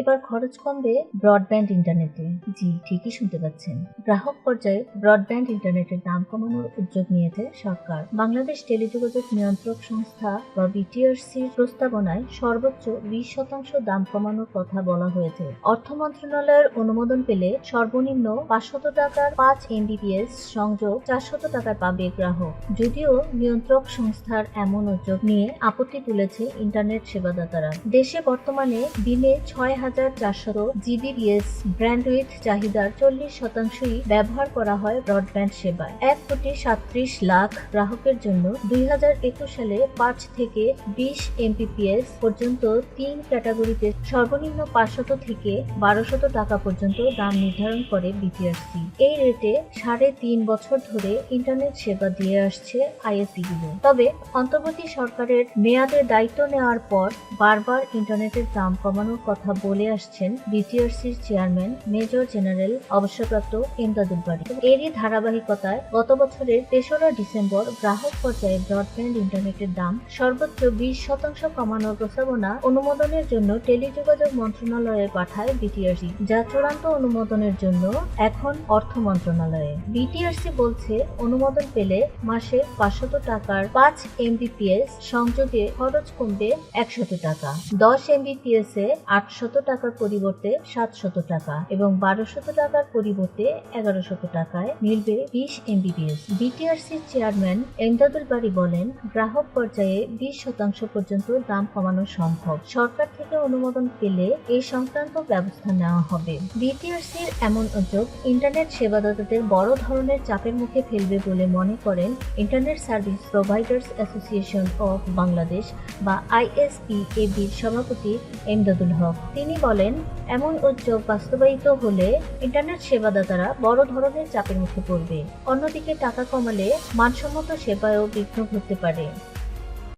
এবার খরচ কমবে ব্রডব্যান্ড ইন্টারনেটে। জি, ঠিকই শুনতে পাচ্ছেন। গ্রাহক পর্যায়ে ব্রডব্যান্ড ইন্টারনেটের দাম কমানোর উদ্যোগ নিয়েছে সরকার। বাংলাদেশ টেলিযোগাযোগ নিয়ন্ত্রক সংস্থা বা বিটিআরসির প্রস্তাবনায় সর্বোচ্চ বিশ শতাংশ দাম কমানোর কথা বলা হয়েছে। অর্থ মন্ত্রণালয়ের অনুমোদন পেলে সর্বনিম্ন পাঁচশত টাকার পাঁচ এমবিপিএস সংযোগ চারশত টাকায় পাবে গ্রাহক। যদিও নিয়ন্ত্রক সংস্থার এমন উদ্যোগ নিয়ে আপত্তি তুলেছে ইন্টারনেট সেবাদাতারা। দেশে বর্তমানে দিনে ছয় হাজার চারশত জিবিপিএস ব্র্যান্ডউইথ চাহিদার চল্লিশ শতাংশই ব্যবহার করা হয় ব্রডব্যান্ড সেবায়। এক কোটি সাত্রিশ লাখ গ্রাহকের জন্য দুই হাজার একুশ সালে পাঁচ থেকে বিশ এমপিপিএস পর্যন্ত তিন ক্যাটাগরিতে সর্বনিম্ন পাঁচশত থেকে বারোশত টাকা পর্যন্ত দাম নির্ধারণ করে বিটিআরসি। এই রেটে সাড়ে তিন বছর ধরে ইন্টারনেট সেবা দিয়ে আসছে আইএসডিগুলো তবে অন্তর্বর্তী সরকারের মেয়াদে দায়িত্ব নেওয়ার পর বারবার ইন্টারনেটের দাম কমানোর কথা বলে আসছেন বিটিআরসির চেয়ারম্যান, মেজর জেনারেল, অবসরপ্রাপ্ত ইমদাদুল বাড়ি এরই ধারাবাহিকতায় গত বছরের তেসরা ডিসেম্বর গ্রাহক পর্যায়ে ব্রডব্যান্ড ইন্টারনেটের দাম সর্বোচ্চ বিশ শতাংশ কমানোর প্রস্তাবনা অনুমোদনের জন্য টেলিযোগাযোগ মন্ত্রণালয়ে পাঠায় বিটিআরসি, যা চূড়ান্ত অনুমোদনের জন্য এখন অর্থ মন্ত্রণালয়ে। বিটিআরসি বলছে, অনুমোদন পেলে মাসে পাঁচশত টাকার পাঁচ এমবিপিএস সংযোগে খরচ কমবে একশত টাকা। দশ এমবিপিএস এ আটশত টাকার পরিবর্তে সাতশত টাকা এবং বারোশত টাকার পরিবর্তে এগারোশত টাকায় মিলবে বিশ এমবিপিএস বিটিআরসির চেয়ারম্যান এমদাদুল বাড়ি বলেন, গ্রাহক পর্যায়ে বিশ শতাংশ পর্যন্ত দাম কমানো সম্ভব। সরকার থেকে অনুমোদন পেলে এই সংক্রান্ত ব্যবস্থা নেওয়া হবে। বিটিআরসির এমন উদ্যোগ ইন্টারনেট সেবাদাতাদের বড় ধরনের চাপের মুখে ফেলবে বলে মনে করেন internet service providers association of Bangladesh বা আইএসপিএবির সভাপতি এমদাদুল হক। তিনি বলেন, এমন উদ্যোগ বাস্তবায়িত হলে ইন্টারনেট সেবাদাতারা বড় ধরনের চাপের মুখে পড়বে। অন্যদিকে টাকা কমালে মানসম্মত সেবায়ও বিঘ্ন ঘটতে পারে।